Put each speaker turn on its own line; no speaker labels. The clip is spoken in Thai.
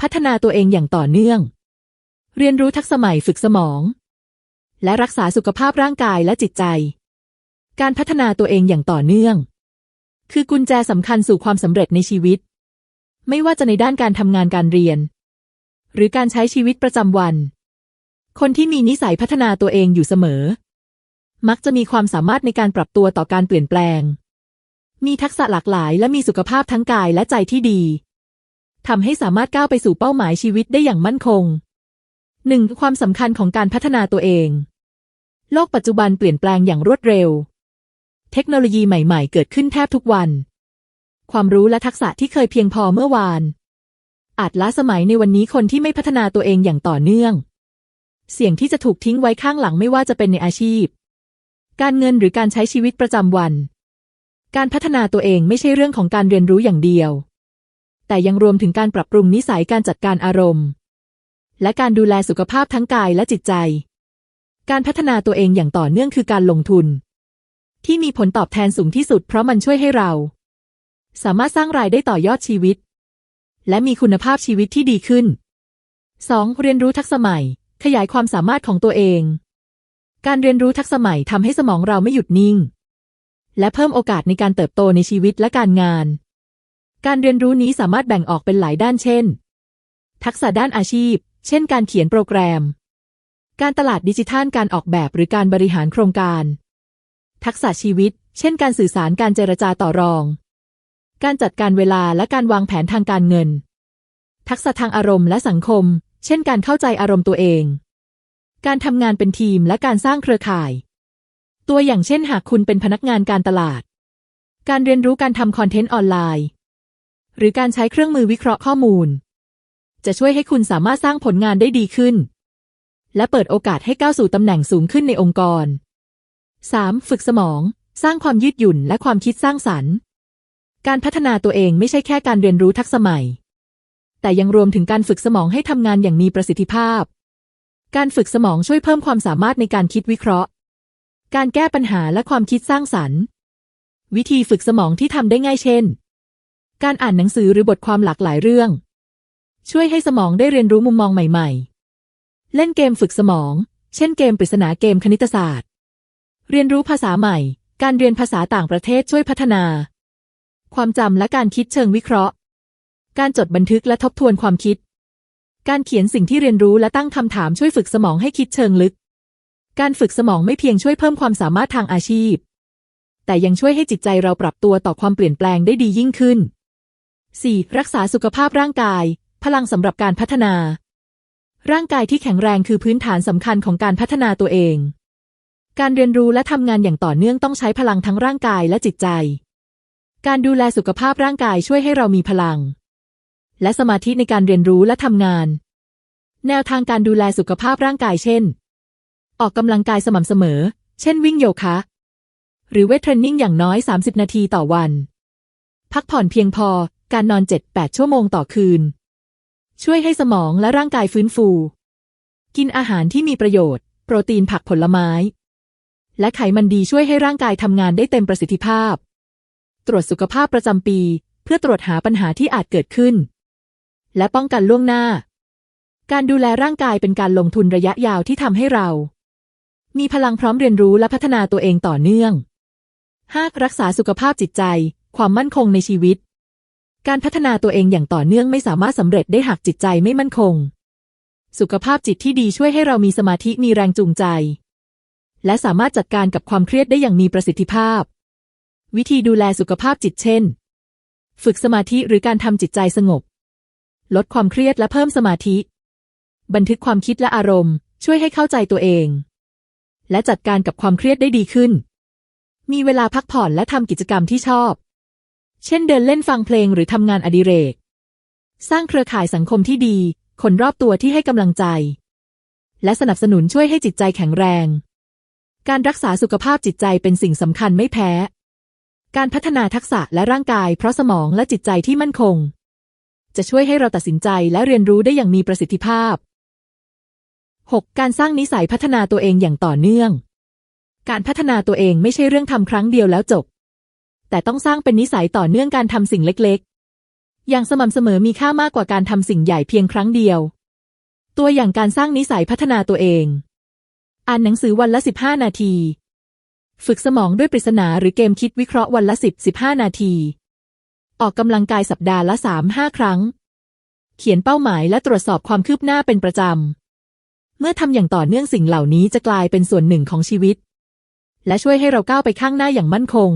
พัฒนาตัวเองอย่างต่อเนื่อง เรียนรู้ทักษะใหม่ฝึกสมอง และรักษาสุขภาพร่างกายและจิตใจ การพัฒนาตัวเองอย่างต่อเนื่อง คือกุญแจสำคัญสู่ความสำเร็จในชีวิต ไม่ว่าจะในด้านการทำงานการเรียน หรือการใช้ชีวิตประจำวัน คนที่มีนิสัยพัฒนาตัวเองอยู่เสมอ มักจะมีความสามารถในการปรับตัวต่อการเปลี่ยนแปลง มีทักษะหลากหลายและมีสุขภาพทั้งกายและใจที่ดี ทำให้สามารถก้าวไปสู่เป้าหมายชีวิตได้อย่างมั่นคงหนึ่งความสำคัญของการพัฒนาตัวเอง โลกปัจจุบันเปลี่ยนแปลงอย่างรวดเร็ว เทคโนโลยีใหม่ ๆ เกิดขึ้นแทบทุกวัน ความรู้และทักษะที่เคยเพียงพอเมื่อวาน อาจล้าสมัยในวันนี้คนที่ไม่พัฒนาตัวเองอย่างต่อเนื่อง เสี่ยงที่จะถูกทิ้งไว้ข้างหลังไม่ว่าจะเป็นในอาชีพ การเงินหรือการใช้ชีวิตประจำวัน การพัฒนาตัวเองไม่ใช่เรื่องของการเรียนรู้อย่างเดียว แต่ยังรวมถึงการปรับปรุงนิสัยการจัดการอารมณ์ และการดูแลสุขภาพทั้งกายและจิตใจ การพัฒนาตัวเองอย่างต่อเนื่องคือการลงทุน ที่มีผลตอบแทนสูงที่สุดเพราะมันช่วยให้เรา สามารถสร้างรายได้ต่อยอดชีวิต และมีคุณภาพชีวิตที่ดีขึ้น 2. เรียนรู้ทักษะใหม่ ขยายความสามารถของตัวเอง การเรียนรู้ทักษะใหม่ทำให้สมองเราไม่หยุดนิ่ง และเพิ่มโอกาสในการเติบโตในชีวิตและการงาน การเรียนรู้นี้สามารถแบ่งออกเป็นหลายด้านเช่น ทักษะด้านอาชีพ เช่น การเขียนโปรแกรม การตลาดดิจิทัลการออกแบบหรือการบริหารโครงการ ทักษะชีวิต เช่น การสื่อสารการเจรจาต่อรอง การจัดการเวลาและการวางแผนทางการเงิน ทักษะทางอารมณ์และสังคม เช่น การเข้าใจอารมณ์ตัวเอง การทำงานเป็นทีมและการสร้างเครือข่าย ตัวอย่างเช่น หากคุณเป็นพนักงานการตลาด การเรียนรู้การทำคอนเทนต์ออนไลน์ หรือการใช้เครื่องมือวิเคราะห์ข้อมูล จะช่วยให้คุณสามารถสร้างผลงานได้ดีขึ้น และเปิดโอกาสให้ก้าวสู่ตำแหน่งสูงขึ้นในองค์กร 3. ฝึกสมอง สร้างความยืดหยุ่นและความคิดสร้างสรรค์ การพัฒนาตัวเองไม่ใช่แค่การเรียนรู้ทักษะใหม่ แต่ยังรวมถึงการฝึกสมองให้ทำงานอย่างมีประสิทธิภาพ การฝึกสมองช่วยเพิ่มความสามารถในการคิดวิเคราะห์ การแก้ปัญหาและความคิดสร้างสรรค์ วิธีฝึกสมองที่ทำได้ง่ายเช่น การอ่านหนังสือหรือบทความหลากหลายเรื่อง ช่วยให้สมองได้เรียนรู้มุมมองใหม่ๆ เล่นเกมฝึกสมอง เช่นเกมปริศนาเกมคณิตศาสตร์ เรียนรู้ภาษาใหม่ การเรียนภาษาต่างประเทศช่วยพัฒนา ความจำและการคิดเชิงวิเคราะห์ การจดบันทึกและทบทวนความคิด การเขียนสิ่งที่เรียนรู้และตั้งคำถามช่วยฝึกสมองให้คิดเชิงลึก การฝึกสมองไม่เพียงช่วยเพิ่มความสามารถทางอาชีพ แต่ยังช่วยให้จิตใจเราปรับตัวต่อความเปลี่ยนแปลงได้ดียิ่งขึ้น 4. รักษาสุขภาพร่างกาย พลังสำหรับการพัฒนา ร่างกายที่แข็งแรงคือพื้นฐานสำคัญของการพัฒนาตัวเอง การเรียนรู้และทำงานอย่างต่อเนื่องต้องใช้พลังทั้งร่างกายและจิตใจ การดูแลสุขภาพร่างกายช่วยให้เรามีพลัง และสมาธิในการเรียนรู้และทำงาน แนวทางการดูแลสุขภาพร่างกายเช่น ออกกำลังกายสม่ำเสมอ เช่นวิ่งโยคะหรือเวทเทรนนิ่งอย่างน้อย 30 นาทีต่อวัน พักผ่อนเพียงพอ การนอน 7-8 ชั่วโมงต่อคืน ช่วยให้สมองและร่างกายฟื้นฟู กินอาหารที่มีประโยชน์ โปรตีนผักผลไม้ และไขมันดีช่วยให้ร่างกายทำงานได้เต็มประสิทธิภาพ ตรวจสุขภาพประจำปี เพื่อตรวจหาปัญหาที่อาจเกิดขึ้น และป้องกันล่วงหน้า การดูแลร่างกายเป็นการลงทุนระยะยาวที่ทำให้เรา มีพลังพร้อมเรียนรู้และพัฒนาตัวเองต่อเนื่อง 5. รักษาสุขภาพจิตใจ ความมั่นคงในชีวิต การพัฒนาตัวเองอย่างต่อเนื่องไม่สามารถสำเร็จได้หากจิตใจไม่มั่นคง สุขภาพจิตที่ดีช่วยให้เรามีสมาธิมีแรงจูงใจ และสามารถจัดการกับความเครียดได้อย่างมีประสิทธิภาพ วิธีดูแลสุขภาพจิตเช่น ฝึกสมาธิหรือการทำจิตใจสงบ ลดความเครียดและเพิ่มสมาธิ บันทึกความคิดและอารมณ์ ช่วยให้เข้าใจตัวเอง และจัดการกับความเครียดได้ดีขึ้น มีเวลาพักผ่อนและทำกิจกรรมที่ชอบ เช่นเดินเล่นฟังเพลงหรือทำงานอดิเรก สร้างเครือข่ายสังคมที่ดี คนรอบตัวที่ให้กำลังใจ และสนับสนุนช่วยให้จิตใจแข็งแรง การรักษาสุขภาพจิตใจเป็นสิ่งสำคัญไม่แพ้ การพัฒนาทักษะและร่างกาย เพราะสมองและจิตใจที่มั่นคง จะช่วยให้เราตัดสินใจและเรียนรู้ได้อย่างมีประสิทธิภาพ 6. การสร้างนิสัยพัฒนาตัวเองอย่างต่อเนื่อง การพัฒนาตัวเองไม่ใช่เรื่องทำครั้งเดียวแล้วจบ แต่ต้องสร้างเป็นนิสัยต่อเนื่องการทำสิ่งเล็กๆ อย่างสม่ำเสมอมีค่ามากกว่าการทำสิ่งใหญ่เพียงครั้งเดียว ตัวอย่างการสร้างนิสัยพัฒนาตัวเอง อ่านหนังสือวันละ 15 นาที ฝึกสมองด้วยปริศนาหรือเกมคิดวิเคราะห์วันละ 10 15 นาที ออกกำลังกายสัปดาห์ละ 3 5 ครั้ง เขียนเป้าหมายและตรวจสอบความคืบหน้าเป็นประจำ เมื่อทำอย่างต่อเนื่องสิ่งเหล่านี้จะกลายเป็นส่วนหนึ่งของชีวิต และช่วยให้เราก้าวไปข้างหน้าอย่างมั่นคง